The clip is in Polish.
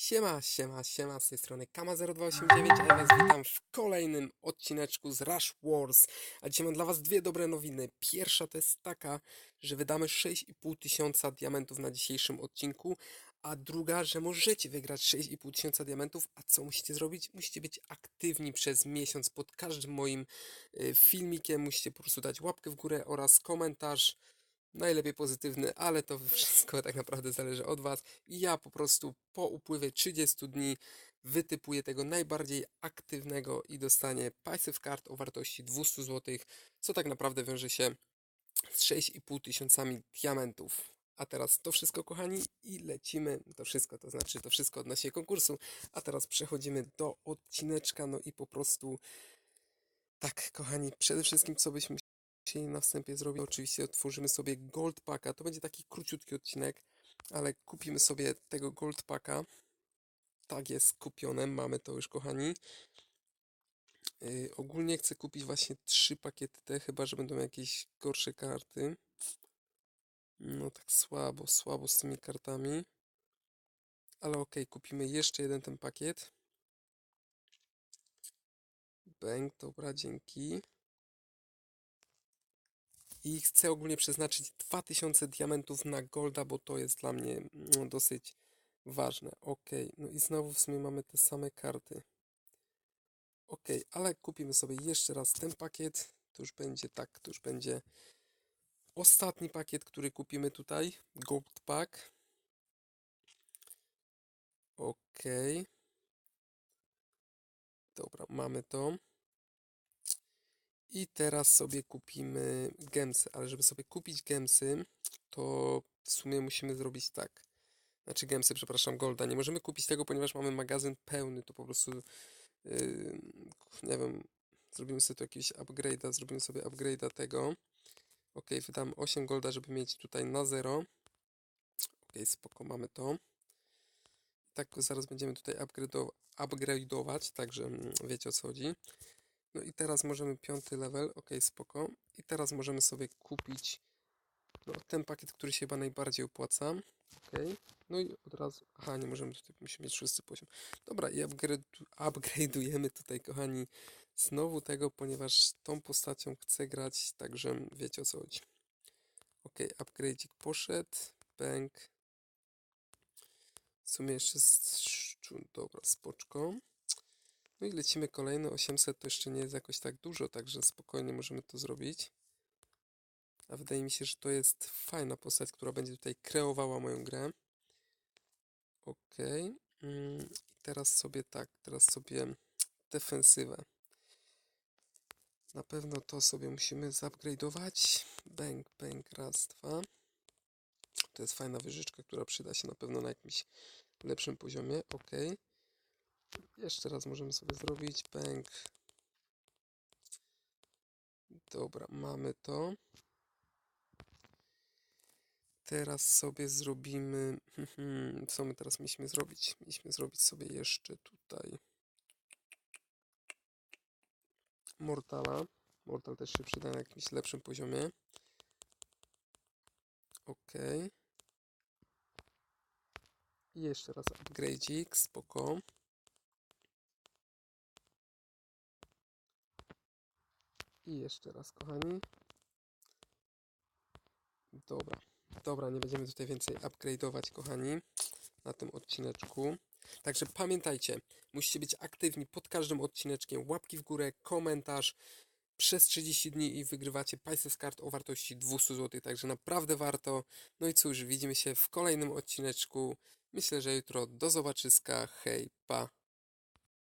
Siema, siema, siema, z tej strony Kama0289, a ja was witam w kolejnym odcineczku z Rush Wars. A dzisiaj mam dla was dwie dobre nowiny. Pierwsza to jest taka, że wydamy 6,5 tysiąca diamentów na dzisiejszym odcinku, a druga, że możecie wygrać 6,5 tysiąca diamentów, a co musicie zrobić? Musicie być aktywni przez miesiąc pod każdym moim y, filmikiem, musicie po prostu dać łapkę w górę oraz komentarz, najlepiej pozytywny, ale to wszystko tak naprawdę zależy od Was. I ja po prostu po upływie 30 dni wytypuję tego najbardziej aktywnego i dostanie passive card o wartości 200 zł, co tak naprawdę wiąże się z 6,5 tysiącami diamentów. A teraz to wszystko, kochani, i lecimy. To wszystko, to znaczy to wszystko odnośnie konkursu. A teraz przechodzimy do odcineczka. No i po prostu tak, kochani, przede wszystkim co byśmy chcieli na wstępie zrobić, oczywiście otworzymy sobie Gold Packa. To będzie taki króciutki odcinek, ale kupimy sobie tego Gold Packa. Tak jest kupione, mamy to już, kochani. Yy, ogólnie chcę kupić właśnie trzy pakiety te, chyba że będą jakieś gorsze karty. No tak słabo, słabo z tymi kartami. Ale okej, kupimy jeszcze jeden ten pakiet. Bęk, dobra, dzięki. I chcę ogólnie przeznaczyć 2000 diamentów na golda, bo to jest dla mnie no, dosyć ważne. Ok, no i znowu w sumie mamy te same karty. Ok, ale kupimy sobie jeszcze raz ten pakiet. To już będzie tak, to już będzie ostatni pakiet, który kupimy tutaj. Gold Pack. Ok. Dobra, mamy to. I teraz sobie kupimy gemsy, ale żeby sobie kupić gemsy, to w sumie musimy zrobić tak. Znaczy gemsy, przepraszam, golda. Nie możemy kupić tego, ponieważ mamy magazyn pełny, to po prostu yy, nie wiem, zrobimy sobie tu jakiegoś upgrade'a, zrobimy sobie upgrade'a tego. Ok, wydam 8 golda, żeby mieć tutaj na 0. Ok, spoko, mamy to. Tak, zaraz będziemy tutaj upgrade'ować, upgrade'ować także mm, wiecie o co chodzi. No i teraz możemy piąty level, ok, spoko. I teraz możemy sobie kupić no, ten pakiet, który się chyba najbardziej opłaca. Ok, no i od razu, aha, nie możemy tutaj, musimy mieć szósty poziom. Dobra, i upgrade, upgrade'ujemy tutaj, kochani, znowu tego, ponieważ tą postacią chcę grać, także wiecie o co chodzi. Ok, upgrade'ik poszedł, bank. W sumie jeszcze, z... dobra, spoczko. No i lecimy kolejne 800, to jeszcze nie jest jakoś tak dużo, także spokojnie możemy to zrobić. A wydaje mi się, że to jest fajna postać, która będzie tutaj kreowała moją grę. Ok. Mm, teraz sobie tak, teraz sobie defensywę. Na pewno to sobie musimy zupgrade'ować. Bang, bang, raz, dwa. To jest fajna wyżyczka, która przyda się na pewno na jakimś lepszym poziomie. Ok. Jeszcze raz możemy sobie zrobić pęk. Dobra, mamy to. Teraz sobie zrobimy... Co my teraz mieliśmy zrobić? Mieliśmy zrobić sobie jeszcze tutaj... Mortala. Mortal też się przyda na jakimś lepszym poziomie. Ok. I jeszcze raz upgrade'ik, spoko. I jeszcze raz, kochani. Dobra, dobra, nie będziemy tutaj więcej upgrade'ować, kochani, na tym odcineczku. Także pamiętajcie, musicie być aktywni pod każdym odcineczkiem. Łapki w górę, komentarz przez 30 dni i wygrywacie Pisces Card o wartości 200 zł, także naprawdę warto. No i cóż, widzimy się w kolejnym odcineczku. Myślę, że jutro do zobaczyska. Hej, pa!